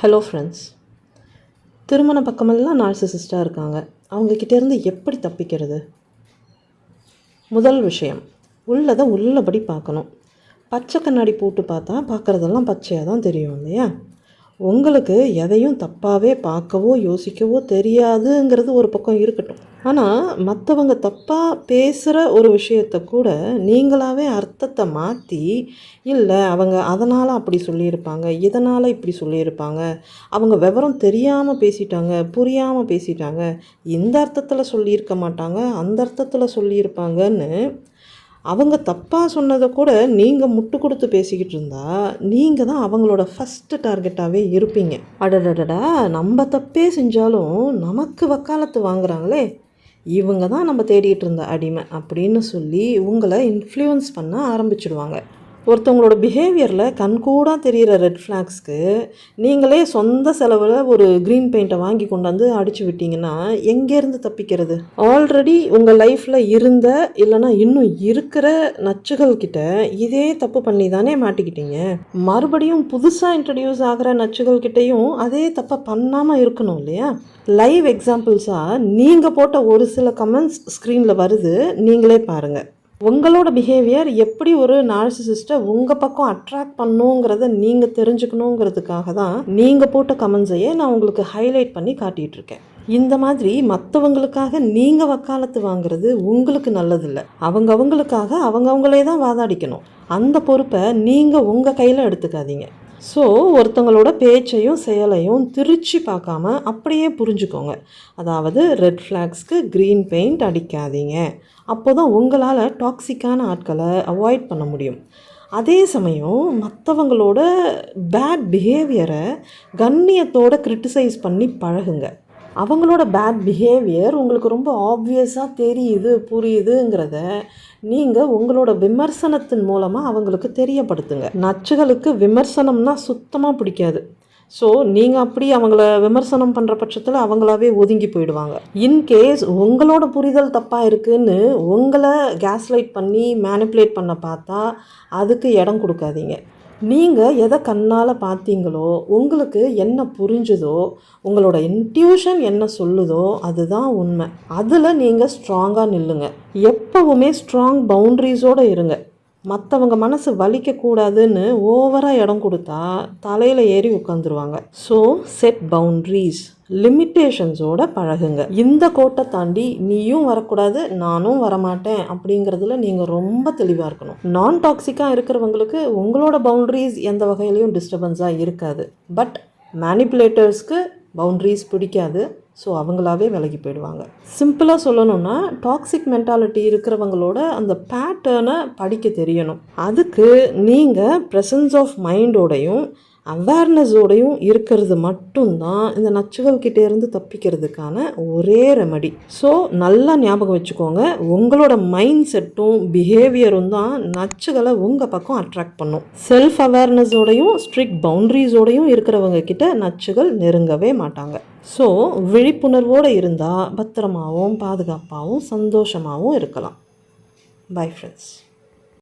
Hello friends திருமண பக்கமெல்லாம் நார்சிசிஸ்டாக இருக்காங்க. அவங்கக்கிட்டேருந்து எப்படி தப்பிக்கிறது? முதல் விஷயம் உள்ளதை உள்ளபடி பார்க்கணும். பச்சை கண்ணாடி போட்டு பார்த்தா பார்க்குறதெல்லாம் பச்சையாக தான் தெரியும் இல்லையா? உங்களுக்கு எதையும் தப்பாகவே பார்க்கவோ யோசிக்கவோ தெரியாதுங்கிறது ஒரு பக்கம் இருக்கட்டும். ஆனால் மற்றவங்க தப்பாக பேசுகிற ஒரு விஷயத்த கூட நீங்களாகவே அர்த்தத்தை மாற்றி இல்லை அவங்க அதனால் அப்படி சொல்லியிருப்பாங்க இதனால் இப்படி சொல்லியிருப்பாங்க அவங்க விவரம் தெரியாமல் பேசிட்டாங்க புரியாமல் பேசிட்டாங்க இந்த அர்த்தத்தில் சொல்லியிருக்க மாட்டாங்க அந்த அர்த்தத்தில் சொல்லியிருப்பாங்கன்னு அவங்க தப்பாக சொன்னதை கூட நீங்கள் முட்டு கொடுத்து பேசிக்கிட்டு இருந்தா நீங்கள் தான் அவங்களோட ஃபஸ்ட்டு டார்கெட்டாகவே இருப்பீங்க. அடடடடா நம்ம தப்பே செஞ்சாலும் நமக்கு வக்காலத்து வாங்குறாங்களே. இவங்க தான் நம்ம தேடிகிட்டு இருந்த அடிமை அப்படின்னு சொல்லி உங்களை இன்ஃப்ளூயன்ஸ் பண்ண ஆரம்பிச்சிடுவாங்க. ஒருத்தவங்களோட பிஹேவியரில் கண்கூடாக தெரிகிற ரெட் ஃப்ளாக்ஸ்க்கு நீங்களே சொந்த செலவில் ஒரு க்ரீன் பெயிண்ட்டை வாங்கி கொண்டாந்து அடித்து விட்டீங்கன்னா எங்கேருந்து தப்பிக்கிறது? ஆல்ரெடி உங்கள் லைஃப்பில் இருந்த இல்லைனா இன்னும் இருக்கிற நச்சுகள் கிட்ட இதே தப்பு பண்ணி தானே மாட்டிக்கிட்டீங்க. மறுபடியும் புதுசாக இன்ட்ரடியூஸ் ஆகிற நச்சுகள் கிட்டேயும் அதே தப்பை பண்ணாமல் இருக்கணும் இல்லையா? லைவ் எக்ஸாம்பிள்ஸாக நீங்கள் போட்ட ஒரு சில கமெண்ட்ஸ் ஸ்க்ரீனில் வருது. நீங்களே பாருங்கள் உங்களோட பிஹேவியர் எப்படி ஒரு நார்சிசிஸ்ட்டை உங்கள் பக்கம் அட்ராக்ட் பண்ணுங்கிறத நீங்கள் தெரிஞ்சுக்கணுங்கிறதுக்காக தான் நீங்கள் போட்ட கமெண்ட்ஸையே நான் உங்களுக்கு ஹைலைட் பண்ணி காட்டிகிட்டு இருக்கேன். இந்த மாதிரி மற்றவங்களுக்காக நீங்கள் வக்காலத்து வாங்குறது உங்களுக்கு நல்லதில்லை. அவங்க அவங்களுக்காக அவங்க தான் வாதாடிக்கணும். அந்த பொறுப்பை நீங்கள் உங்கள் கையில் எடுத்துக்காதீங்க. ஸோ ஒருத்தவங்களோட பேச்சையும் செயலையும் திருச்சி பார்க்காம அப்படியே புரிஞ்சுக்கோங்க. அதாவது ரெட் ஃப்ளாக்ஸ்க்கு க்ரீன் பெயிண்ட் அடிக்காதீங்க. அப்போ தான் உங்களால் டாக்ஸிக்கான ஆட்களை அவாய்ட் பண்ண முடியும். அதே சமயம் மற்றவங்களோட பேட் பிஹேவியரை கண்ணியத்தோடு கிரிட்டிசைஸ் பண்ணி பழகுங்க. அவங்களோட பேட் பிஹேவியர் உங்களுக்கு ரொம்ப ஆப்வியஸாக தெரியுது புரியுதுங்கிறத நீங்கள் உங்களோட விமர்சனத்தின் மூலமாக அவங்களுக்கு தெரியப்படுத்துங்க. நச்சுகளுக்கு விமர்சனம்னா சுத்தமாக பிடிக்காது. ஸோ நீங்கள் அப்படி அவங்கள விமர்சனம் பண்ணுற பட்சத்தில் அவங்களாவே ஒதுங்கி போயிடுவாங்க. இன்கேஸ் உங்களோட புரிதல் தப்பாக இருக்குதுன்னு உங்களை கேஸ்லைட் பண்ணி மேனிப்புலேட் பண்ண பார்த்தா அதுக்கு இடம் கொடுக்காதீங்க. நீங்கள் எதை கண்ணால் பார்த்தீங்களோ உங்களுக்கு என்ன புரிஞ்சுதோ உங்களோட இன்ட்யூஷன் என்ன சொல்லுதோ அதுதான் உண்மை. அதில் நீங்கள் ஸ்ட்ராங்காக நில்லுங்க. எப்போவுமே ஸ்ட்ராங் பவுண்ட்ரிஸோடு இருங்க. மற்றவங்க மனசு வலிக்கக்கூடாதுன்னு ஓவராக இடம் கொடுத்தா தலையில் ஏறி உட்காந்துருவாங்க ஸோ செட் பவுண்ட்ரிஸ் லிமிட்டேஷன்ஸோட பழகுங்க. இந்த கோட்டை தாண்டி நீயும் வரக்கூடாது நானும் வரமாட்டேன் அப்படிங்கிறதுல நீங்கள் ரொம்ப தெளிவாக இருக்கணும். நான் டாக்ஸிக்காக இருக்கிறவங்களுக்கு உங்களோட பவுண்ட்ரிஸ் எந்த வகையிலையும் டிஸ்டர்பன்ஸாக இருக்காது. பட் மேனிப்புலேட்டர்ஸ்க்கு பவுண்ட்ரிஸ் பிடிக்காது. ஸோ அவங்களாவே விலகி போயிடுவாங்க. சிம்பிளாக சொல்லணும்னா டாக்ஸிக் மென்டாலிட்டி இருக்கிறவங்களோட அந்த பேட்டர்னை படிக்க தெரியணும். அதுக்கு நீங்கள் ப்ரெசன்ஸ் ஆஃப் மைண்டோடையும் அவேர்னஸோடையும் இருக்கிறது மட்டும்தான் இந்த நச்சுகள் கிட்டேருந்து தப்பிக்கிறதுக்கான ஒரே ரெமடி ஸோ நல்லா ஞாபகம் வச்சுக்கோங்க உங்களோட மைண்ட் செட்டும் பிஹேவியரும் தான் நச்சுகளை உங்கள் பக்கம் அட்ராக்ட் பண்ணும். செல்ஃப் அவேர்னஸோடையும் ஸ்ட்ரிக்ட் பவுண்ட்ரிஸோடையும் இருக்கிறவங்க கிட்ட நச்சுகள் நெருங்கவே மாட்டாங்க. ஸோ விழிப்புணர்வோடு இருந்தால் பத்திரமாகவும் பாதுகாப்பாகவும் சந்தோஷமாகவும் இருக்கலாம். Bye friends